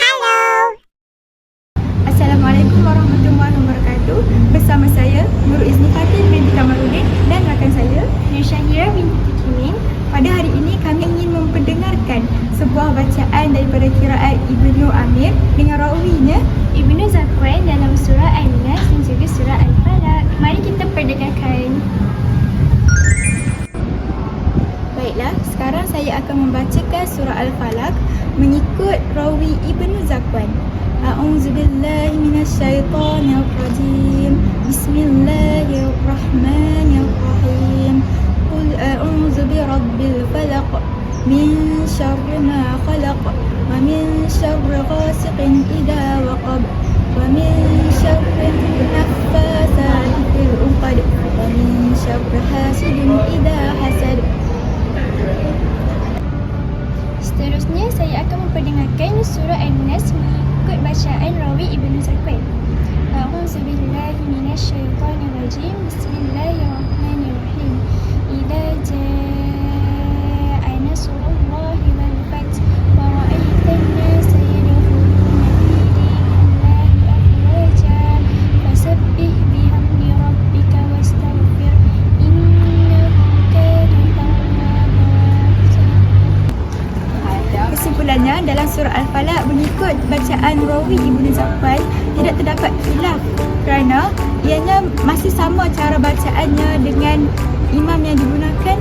Hello, assalamualaikum warahmatullah wabarakatuh Bersama saya, Nur Izni Fatin binti Kamaluddin dan rakan saya, Nisha Yeremi. Daripada kiraat Ibnu Amir dengan rawinya Ibnu Zakwan dalam surah An-Nas dan juga surah Al-Falaq. Mari kita perdengarkan. Baiklah, sekarang saya akan membacakan surah Al-Falaq mengikut rawi Ibnu Zakwan. A'udzu billahi minasyaitonir rajim. Bismillahirrahmanirrahim. Qul a'udzu birabbil falaq min syarri ma khalaq ghasiqin idza waqab wa min syarri naffasati fil 'uqad wa min syarri hasidin idza hasad. Seterusnya saya akan memperdengarkan surah An-Nas mengikut bacaan rawi Ibnu Zakwan. A'udzu billahi minasyaitonir Dalam surah Al-Falaq mengikut bacaan rawi Ibnu Zakwan tidak terdapat khilaf kerana ianya masih sama cara bacaannya dengan imam yang digunakan